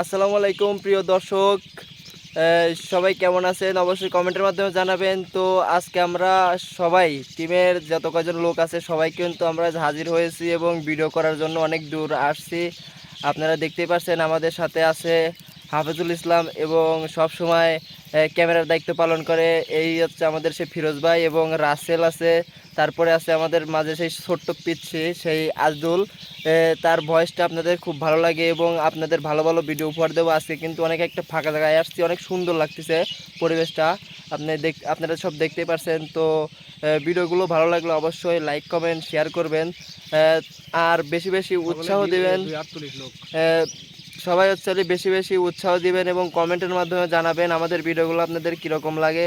আসসালামু আলাইকুম, প্রিয় দর্শক। সবাই কেমন আছেন? অবশ্যই কমেন্টের মাধ্যমে জানাবেন। তো আজকে আমরা সবাই, টিমের যত কজন লোক আছে, সবাই কিন্তু আমরা হাজির হয়েছি এবং ভিডিও করার জন্য অনেক দূর আসছি। আপনারা দেখতেই পাচ্ছেন আমাদের সাথে আছে হাফিজুল ইসলাম এবং সব সময় ক্যামেরার দায়িত্ব পালন করে। এই হচ্ছে আমাদের সেই ফিরোজ ভাই এবং রাসেল আছে। তারপরে আছে আমাদের মাঝে সেই ছোট্ট পিচ্ছি সেই আজদুল। তার ভয়েসটা আপনাদের খুব ভালো লাগে এবং আপনাদের ভালো ভালো ভিডিও উপহার দেবো। আজকে কিন্তু অনেক একটা ফাঁকা জায়গায় আসছি অনেক সুন্দর লাগতেছে পরিবেশটা। আপনি দেখ আপনারা সব দেখতেই পারছেন। তো ভিডিওগুলো ভালো লাগলে অবশ্যই লাইক কমেন্ট শেয়ার করবেন। আর বেশি বেশি উৎসাহ দিবেন। সবাই হচ্ছে বেশি বেশি উৎসাহ দিবেন এবং কমেন্টের মাধ্যমে জানাবেন আমাদের ভিডিওগুলো আপনাদের কীরকম লাগে।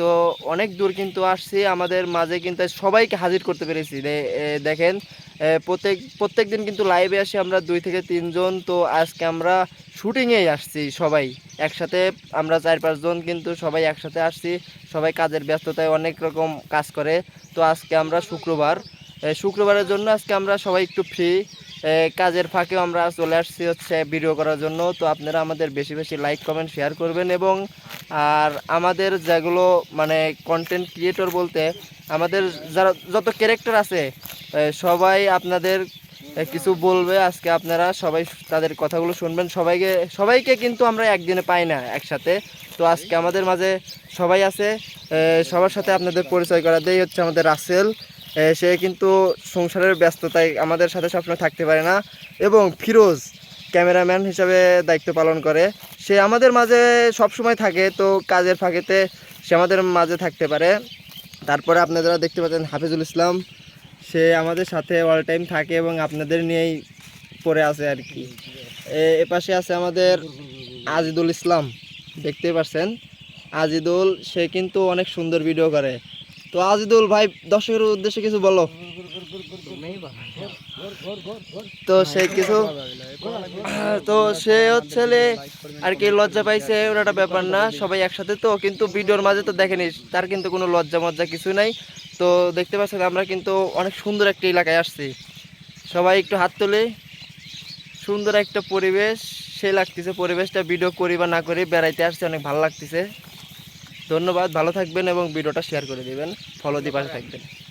তো অনেক দূর কিন্তু আসছি, আমাদের মাঝে কিন্তু সবাইকে হাজির করতে পেরেছি। দেখেন প্রত্যেক প্রত্যেক দিন কিন্তু লাইভে আসি আমরা দুই থেকে তিনজন, তো আজকে আমরা শুটিংয়েই আসছি সবাই। একসাথে আমরা চার পাঁচজন কিন্তু সবাই একসাথে আসছি, সবাই কাজের ব্যস্ততায় অনেক রকম কাজ করে। তো আজকে আমরা শুক্রবার শুক্রবারের জন্য আজকে আমরা সবাই একটু ফ্রি কাজের ফাঁকেও আমরা চলে আসছি হচ্ছে ভিডিও করার জন্য। তো আপনারা আমাদের বেশি বেশি লাইক কমেন্ট শেয়ার করবেন এবং আর আমাদের যেগুলো মানে কন্টেন্ট ক্রিয়েটর বলতে, আমাদের যারা যত ক্যারেক্টার আছে সবাই আপনাদের কিছু বলবে। আজকে আপনারা সবাই তাদের কথাগুলো শুনবেন। সবাইকে সবাইকে কিন্তু আমরা একদিনে পাই না, একসাথে। তো আজকে আমাদের মাঝে সবাই আছে। সবার সাথে আপনাদের পরিচয় করা দেই হচ্ছে আমাদের রাসেল। সে কিন্তু সংসারের ব্যস্ততায় আমাদের সাথে সবসময় থাকতে পারে না এবং ফিরোজ ক্যামেরাম্যান হিসাবে দায়িত্ব পালন করে। সে আমাদের মাঝে সব সময় থাকে, তো কাজের ফাঁকেতে সে আমাদের মাঝে থাকতে পারে। তারপরে আপনারা দেখতে পাচ্ছেন হাফিজুল ইসলাম, সে আমাদের সাথে অল টাইম থাকে এবং আপনাদের নিয়েই পড়ে আছে আর কি। এ- এপাশে আছে আমাদের আজিদুল ইসলাম, দেখতেই পাচ্ছেন আজিদুল, সে কিন্তু অনেক সুন্দর ভিডিও করে। তো আজিদুল ভাই, দর্শকের উদ্দেশ্যে কিছু বলো। তো সে কিছু, তো সে হচ্ছে আর কি লজ্জা পাইছে একটা ব্যাপার না, সবাই একসাথে তো, কিন্তু ভিডিওর মাঝে তো দেখেনি তার কিন্তু কোনো লজ্জা মজ্জা কিছু নাই। তো দেখতে পাচ্ছেন আমরা কিন্তু অনেক সুন্দর একটা এলাকায় আসছি। সবাই একটু হাত তুলে, সুন্দর একটা পরিবেশ সে লাগতেছে পরিবেশটা, ভিডিও করি বা না করি, বেড়াইতে আসছে, অনেক ভালো লাগতেছে। ধন্যবাদ ভালো থাকবেন এবং ভিডিওটা শেয়ার করে দেবেন। ফলো দিয়ে পাশে থাকবেন।